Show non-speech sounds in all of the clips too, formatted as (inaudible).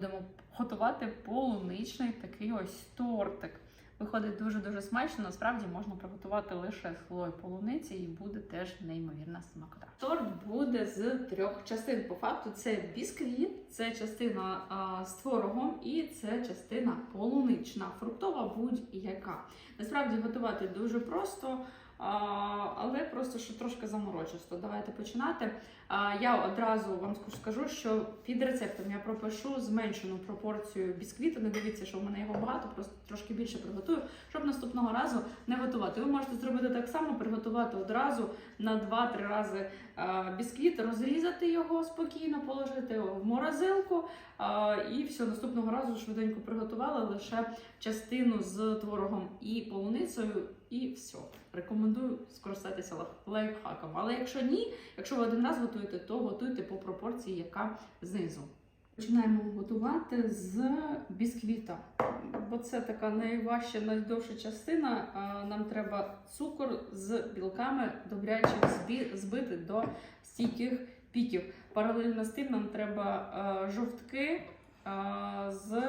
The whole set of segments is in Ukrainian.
Будемо готувати полуничний такий ось тортик. Виходить дуже-дуже смачно. Насправді можна приготувати лише слой полуниці і буде теж неймовірна смакота. Торт буде з трьох частин. По факту це бісквіт, це частина а, з творогом і це частина полунична, фруктова будь-яка. Насправді готувати дуже просто. Але просто що трошки заморочисто. Давайте починати. Я одразу вам скажу, що під рецептом я пропишу зменшену пропорцію бісквіту. Не дивіться, що в мене його багато, просто трошки більше приготую, щоб наступного разу не готувати. Ви можете зробити так само, приготувати одразу на 2-3 рази бісквіт, розрізати його спокійно, положити в морозилку. І все, наступного разу швиденько приготували лише частину з творогом і полуницею, і все. Рекомендую скористатися лайф- лайфхаком. Але якщо ні, якщо ви один раз готуєте, то готуйте по пропорції, яка знизу. Починаємо готувати з бісквіта, бо це така найважча, найдовша частина. Нам треба цукор з білками добряче збити до стійких піків. Паралельно з тим нам треба жовтки з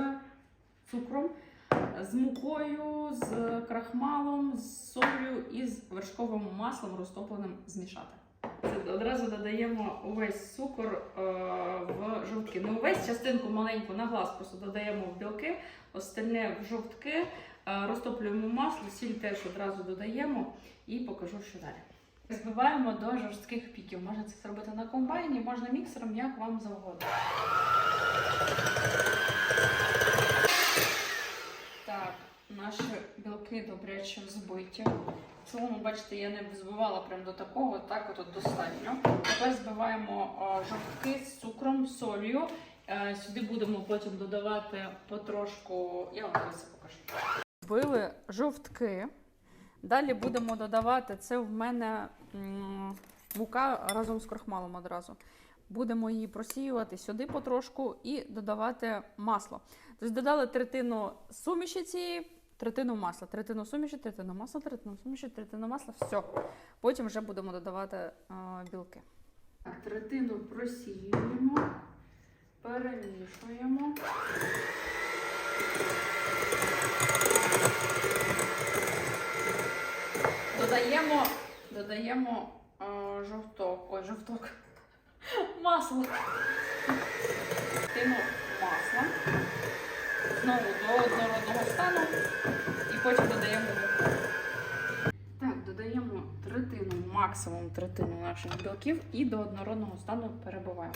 цукром, з мукою, з крахмалом, з солью і з вершковим маслом розтопленим змішати. Це одразу додаємо увесь цукор е, в жовтки. Не увесь частинку маленьку на глаз просто додаємо в білки, остальне в жовтки, е, розтоплюємо масло, сіль теж одразу додаємо і покажу, що далі. Збиваємо до жорстких піків. Можна це зробити на комбайні, можна міксером, як вам завгодно. Наші білки добряче взбиті. В цілому, бачите, я не збивала прям до такого, так от достатньо. Тепер збиваємо жовтки з цукром, солью. Е, Сюди будемо потім додавати потрошку. Я вам це покажу. Збили жовтки. Далі будемо додавати це в мене мука разом з крохмалом одразу. Будемо її просіювати сюди потрошку і додавати масло. Тобто додали третину суміші цієї, третину масла, третину суміші, третину масла, третину суміші, третину масла. Все. Потім вже будемо додавати е, білки. Так, третину просіюємо, перемішуємо. Додаємо, додаємо е, жовток, ой, жовток, (laughs) масло. Тину масла. Знову до однородного стану потім додаємо. Так, додаємо третину, максимум третину наших білків і до однородного стану перебиваємо.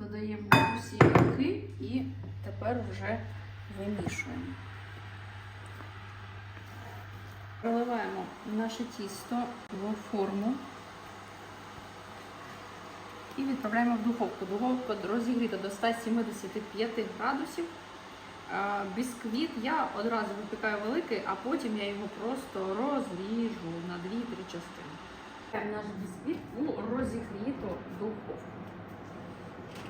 Додаємо усі білки і тепер вже вимішуємо. Проливаємо наше тісто в форму і відправляємо в духовку. Духовка розігріта до 175 градусів. Бісквіт я одразу випікаю великий, а потім я його просто розріжу на 2-3 частини. Наш бісквіт у розігріту духовку.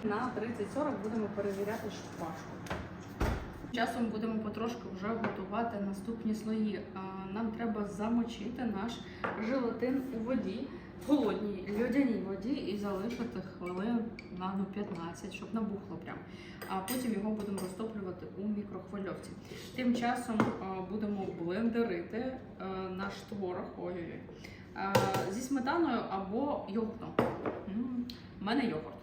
На 30-40 будемо перевіряти шпажку. Часом будемо потрошки вже готувати наступні слої. Нам треба замочити наш желатин у воді, холодній льодяній воді і залишити хвилин на ну, 15, щоб набухло прям. А потім його будемо розтоплювати у мікрохвильовці. Тим часом будемо блендерити наш творог ой-ой-ой, зі сметаною або йогуртом. У мене йогурт.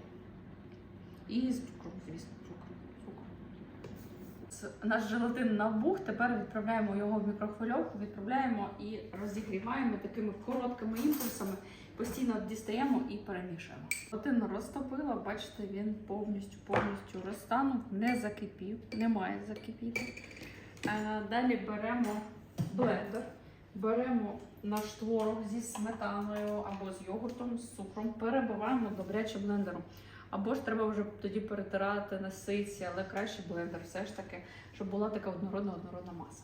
І з цукром, звісно, Наш желатин набух, тепер відправляємо його в мікрохвильовку, відправляємо і розігріваємо такими короткими імпульсами, постійно дістаємо і перемішуємо. Желатин розтопила, бачите, він повністю повністю розтанув, не закипів, не має закипіти. Е, Далі беремо блендер, беремо наш творог зі сметаною або з йогуртом, з цукром, перебиваємо добряче блендером. Або ж треба вже тоді перетирати на але краще блендер, все ж таки, щоб була така однородна однородна маса.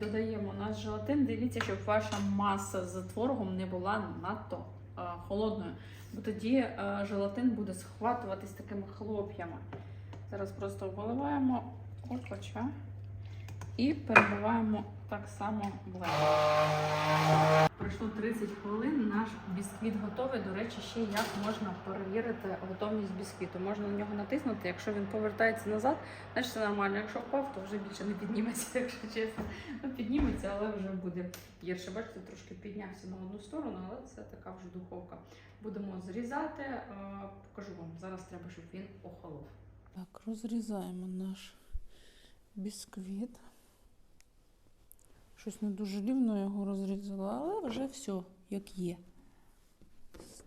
Додаємо наш желатин. Дивіться, щоб ваша маса з творогом не була надто е, холодною, бо тоді е, желатин буде схватуватись такими хлоп'ями. Зараз просто виливаємо опача І перебиваємо так само блендер. Пройшло 30 хвилин. Наш бісквіт готовий. До речі, ще як можна перевірити готовність бісквіту. Можна на нього натиснути. Якщо він повертається назад, значить все нормально. Якщо впав, то вже більше не підніметься, (laughs) якщо чесно. Ну, підніметься, але вже буде гірше. Бачите, трошки піднявся на одну сторону, але це така вже духовка. Будемо зрізати. Е, Покажу вам. Зараз треба, щоб він охолов. Так, розрізаємо наш бісквіт. Щось не дуже рівно його розрізала, але вже все, як є.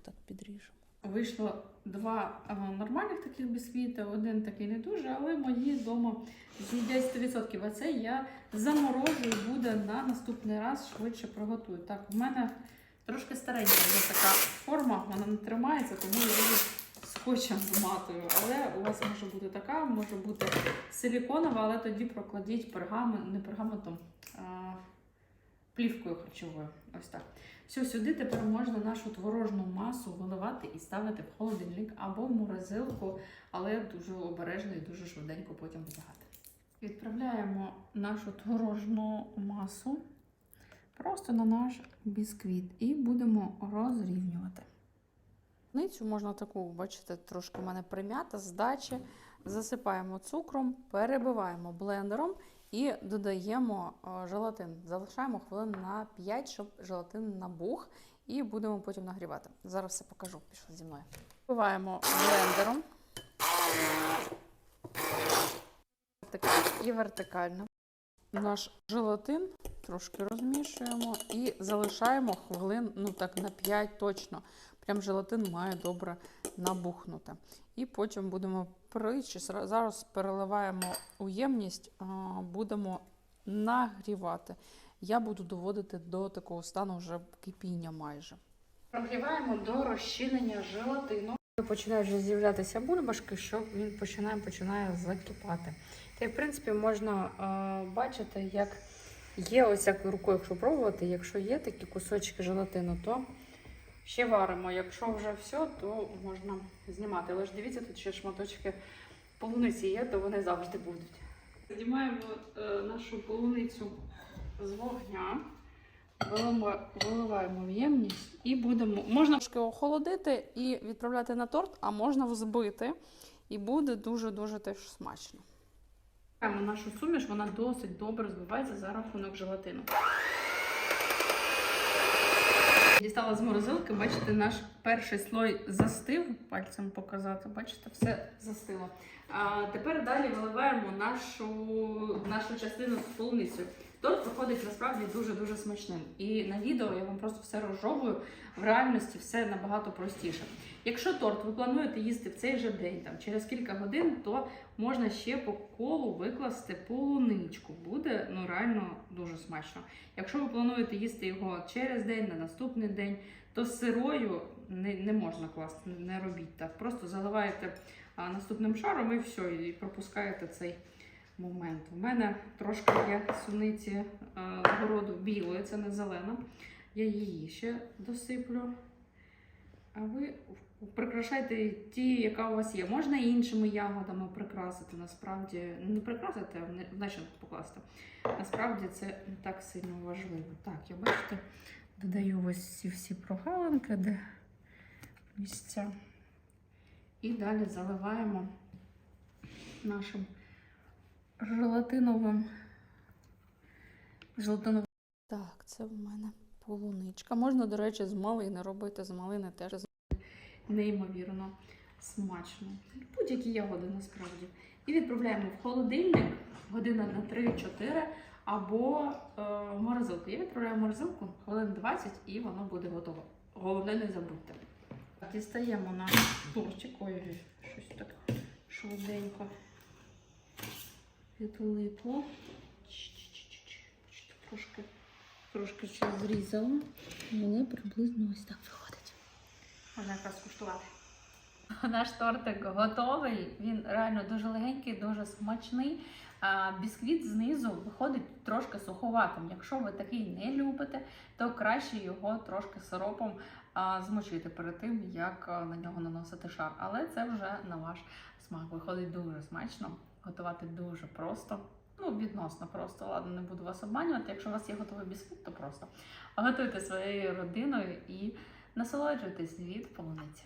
Так підріжемо. Вийшло два е, нормальних таких бісквіти, один такий не дуже, але мої вдома з'їдять 100%. А це я заморожую, буде на наступний раз швидше приготую. Так, в мене трошки старенька вже така форма, вона не тримається, тому я її скотчем зматую. Але у вас може бути така, може бути силіконова, але тоді прокладіть пергамент, не пергаментом, плівкою харчовою. Ось так. Все, сюди тепер можна нашу творожну масу виливати і ставити в холодильник або в морозилку, але дуже обережно і дуже швиденько потім витягати. Відправляємо нашу творожну масу просто на наш бісквіт і будемо розрівнювати. Ницю можна таку, бачите, трошки в мене прим'ята, здачі. Засипаємо цукром, перебиваємо блендером і додаємо е, желатин. Залишаємо хвилин на 5, щоб желатин набух, і будемо потім нагрівати. Зараз все покажу. Пішли зі мною. Вбиваємо блендером. І вертикально. Наш желатин трошки розмішуємо і залишаємо хвилин, ну так, на 5 точно. Прям желатин має добре набухнути. І потім будемо притчі. Зараз переливаємо у ємність, будемо нагрівати. Я буду доводити до такого стану вже кипіння майже. Прогріваємо до розчинення желатину. Починають вже з'являтися бульбашки, що він починає, починає закипати. Та й, в принципі, можна е, бачити, як є ось як рукою, якщо пробувати, якщо є такі кусочки желатину, то ще варимо. Якщо вже все, то можна знімати. Але ж дивіться, тут ще шматочки полуниці є, то вони завжди будуть. Знімаємо е, нашу полуницю з вогня. Виливаємо в ємність і будемо. Можна Трошки охолодити і відправляти на торт, а можна взбити. І буде дуже-дуже теж смачно. Нашу суміш, вона досить добре збивається за рахунок желатину. Дістала з морозилки, бачите, наш перший слой застив, пальцем показати, бачите, все застило. А тепер далі виливаємо нашу, нашу частину з полуницю. Торт виходить насправді дуже-дуже смачним. І на відео я вам просто все розжовую. В реальності все набагато простіше. Якщо торт ви плануєте їсти в цей же день, там через кілька годин, то можна ще по колу викласти полуничку. Буде ну реально дуже смачно. Якщо ви плануєте їсти його через день, на наступний день, то сирою не, не можна класти, не робіть так. Просто заливаєте а, наступним шаром і все, і пропускаєте цей момент. У мене трошки є суниці а, городу білої, це не зелена. Я її ще досиплю. А ви прикрашайте ті, яка у вас є. Можна іншими ягодами прикрасити. Насправді не прикрасити, а в начинку покласти. Насправді це не так сильно важливо. Так, я бачите, додаю ось ці всі прогалинки, де місця. І далі заливаємо нашим желатиновим. желатиновим. Так, це в мене полуничка. Можна, до речі, з малини робити. З малини теж неймовірно смачно. Будь-які ягоди насправді. І відправляємо в холодильник година на 3-4 або е, морозилку. Я відправляю морозилку хвилин 20 і воно буде готово. Головне, не забудьте. Дістаємо наш тортик. Ой, щось так швиденько відлипло. Трошки, трошки ще зрізала. Мені приблизно ось так виходить. Можна якраз куштувати. (laughs) Наш тортик готовий. Він реально дуже легенький, дуже смачний. А, бісквіт знизу виходить трошки суховатим. Якщо ви такий не любите, то краще його трошки сиропом а, змочити перед тим, як на нього наносити шар. Але це вже на ваш смак. Виходить дуже смачно. Готувати дуже просто. Ну, відносно просто, ладно, не буду вас обманювати. Якщо у вас є готовий бісквіт, то просто готуйте своєю родиною і насолоджуйтесь від полуниці.